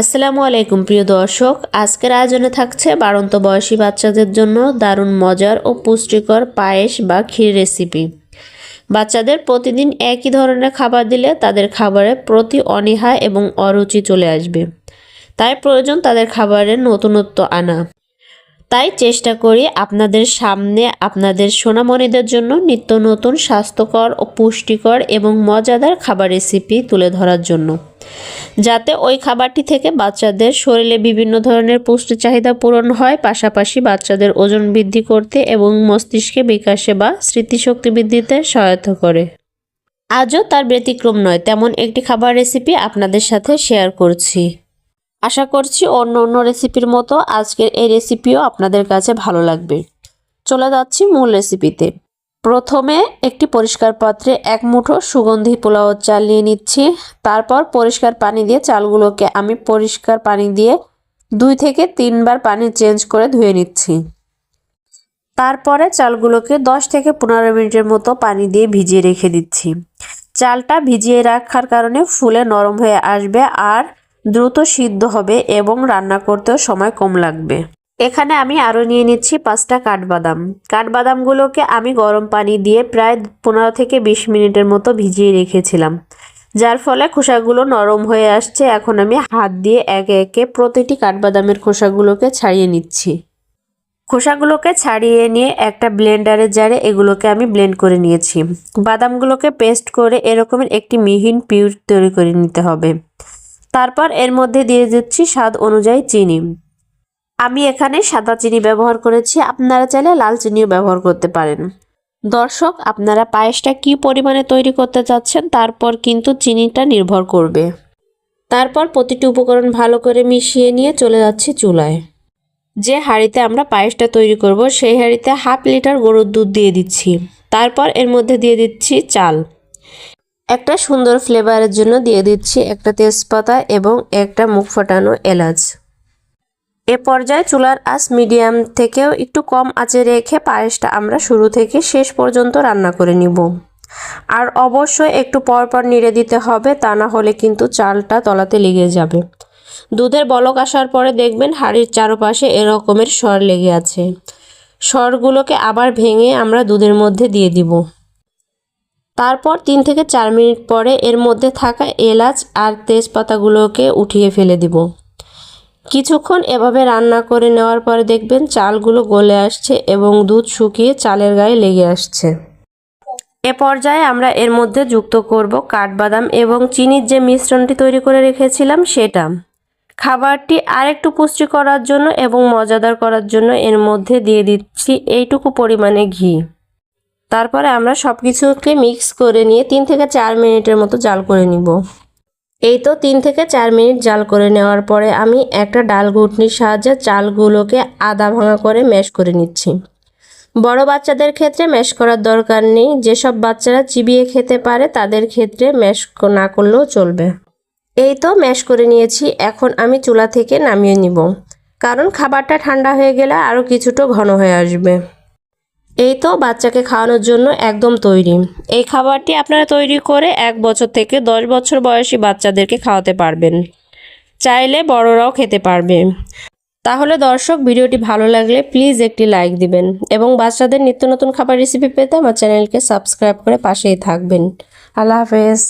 আসসালামু আলাইকুম, প্রিয় দর্শক। আজকের আয়োজনে থাকছে বাড়ন্ত বয়সী বাচ্চাদের জন্য দারুণ মজার ও পুষ্টিকর পায়েস বা ক্ষীর রেসিপি। বাচ্চাদের প্রতিদিন একই ধরনের খাবার দিলে তাদের খাবারে প্রতি অনীহা এবং অরুচি চলে আসবে। তাই প্রয়োজন তাদের খাবারের নতুনত্ব আনা। তাই চেষ্টা করি আপনাদের সামনে আপনাদের সোনামণিদের জন্য নিত্য নতুন স্বাস্থ্যকর ও পুষ্টিকর এবং মজাদার খাবার রেসিপি তুলে ধরার জন্য। যাতে ওই খাবারটি থেকে বাচ্চাদের শরীরে বিভিন্ন ধরনের পুষ্টি চাহিদা পূরণ হয়, পাশাপাশি বাচ্চাদের ওজন বৃদ্ধি করতে এবং মস্তিষ্কে বিকাশে বা স্মৃতিশক্তি বৃদ্ধিতে সহায়তা করে। আজও তার ব্যতিক্রম নয়, তেমন একটি খাবার রেসিপি আপনাদের সাথে শেয়ার করছি। আশা করছি অন্য অন্য রেসিপির মতো আজকের এই রেসিপিও আপনাদের কাছে ভালো লাগবে। চলে যাচ্ছি মূল রেসিপিতে প্রথমে একটি পরিষ্কার পাত্রে এক মুঠো সুগন্ধি পোলাও চাল নিয়ে নিচ্ছি। তারপর পরিষ্কার পানি দিয়ে চালগুলোকে আমি পরিষ্কার পানি দিয়ে দুই থেকে তিনবার পানি চেঞ্জ করে ধুয়ে নিচ্ছি। তারপরে চালগুলোকে দশ থেকে পনেরো মিনিটের মতো পানি দিয়ে ভিজিয়ে রেখে দিচ্ছি। চালটা ভিজিয়ে রাখার কারণে ফুলে নরম হয়ে আসবে আর দ্রুত সিদ্ধ হবে এবং রান্না করতেও সময় কম লাগবে। এখানে আমি আরও নিয়ে নিচ্ছি পাঁচটা কাঠবাদাম। কাঠবাদামগুলোকে আমি গরম পানি দিয়ে প্রায় পনেরো থেকে বিশ মিনিটের মতো ভিজিয়ে রেখেছিলাম। যার ফলে খোসাগুলো নরম হয়ে আসছে। এখন আমি হাত দিয়ে একে একে প্রতিটি কাঠবাদামের খোসাগুলোকে ছাড়িয়ে নিচ্ছি। খোসাগুলোকে ছাড়িয়ে নিয়ে একটা ব্লেন্ডারের জারে এগুলোকে আমি ব্লেন্ড করে নিয়েছি। বাদামগুলোকে পেস্ট করে এরকমের একটি মিহিন পিউর তৈরি করে নিতে হবে। তারপর এর মধ্যে দিয়ে দিচ্ছি স্বাদ অনুযায়ী চিনি। আমি এখানে সাদা চিনি ব্যবহার করেছি, আপনারা চাইলে লাল চিনিও ব্যবহার করতে পারেন। দর্শক, আপনারা পায়েসটা কি পরিমাণে তৈরি করতে চাচ্ছেন, তারপর কিন্তু চিনিটা নির্ভর করবে। তারপর প্রতিটি উপকরণ ভালো করে মিশিয়ে নিয়ে চলে যাচ্ছি চুলায়। যে হাঁড়িতে আমরা পায়েসটা তৈরি করব, সেই হাঁড়িতে হাফ লিটার গরুর দুধ দিয়ে দিচ্ছি। তারপর এর মধ্যে দিয়ে দিচ্ছি চাল। একটা সুন্দর ফ্লেভারের জন্য দিয়ে দিচ্ছি একটা তেজপাতা এবং একটা মুখ ফোটানো এলাচ। এ পর্যায়ে চুলার আঁচ মিডিয়াম থেকেও একটু কম আঁচে রেখে পায়েসটা আমরা শুরু থেকে শেষ পর্যন্ত রান্না করে নিব। আর অবশ্যই একটু পরপর নেড়ে দিতে হবে, তা না হলে কিন্তু চালটা তলাতে লেগে যাবে। দুধের বলক আসার পরে দেখবেন হাড়ির চারপাশে এরকমের স্বর লেগে আছে। স্বরগুলোকে আবার ভেঙে আমরা দুধের মধ্যে দিয়ে দিব। তারপর তিন থেকে চার মিনিট পরে এর মধ্যে থাকা এলাচ আর তেজপাতাগুলোকে উঠিয়ে ফেলে দিব। কিছুক্ষণ এভাবে রান্না করে নেওয়ার পরে দেখবেন চালগুলো গলে আসছে এবং দুধ শুকিয়ে চালের গায়ে লেগে আসছে। এ পর্যায়ে আমরা এর মধ্যে যুক্ত করব কাঠবাদাম এবং চিনির যে মিশ্রণটি তৈরি করে রেখেছিলাম সেটা। খাবারটি আরেকটু পুষ্টি করার জন্য এবং মজাদার করার জন্য এর মধ্যে দিয়ে দিচ্ছি এইটুকু পরিমাণে ঘি। তারপরে আমরা সব কিছুকে মিক্স করে নিয়ে তিন থেকে চার মিনিটের মতো জাল করে নিব। এই তো তিন থেকে চার মিনিট জাল করে নেওয়ার পরে আমি একটা ডাল ঘুটনির সাহায্যে চালগুলোকে আদা ভাঙা করে ম্যাশ করে নিচ্ছি। বড় বাচ্চাদের ক্ষেত্রে ম্যাশ করার দরকার নেই। যেসব বাচ্চারা চিবিয়ে খেতে পারে, তাদের ক্ষেত্রে ম্যাশ না করলেও চলবে। এই তো ম্যাশ করে নিয়েছি। এখন আমি চুলা থেকে নামিয়ে নিব। কারণ খাবারটা ঠান্ডা হয়ে গেলে আরও কিছুটা ঘন হয়ে আসবে। এই তো বাচ্চাকে খাওয়ানোর জন্য একদম তৈরি। এই খাবারটি আপনারা তৈরি করে এক বছর থেকে দশ বছর বয়সী বাচ্চাদেরকে খাওয়াতে পারবেন। চাইলে বড়রাও খেতে পারবে। তাহলে দর্শক, ভিডিওটি ভালো লাগলে প্লিজ একটি লাইক দিবেন এবং বাচ্চাদের নিত্য নতুন খাবার রেসিপি পেতে আমার চ্যানেলকে সাবস্ক্রাইব করে পাশেই থাকবেন। আল্লাহ হাফেজ।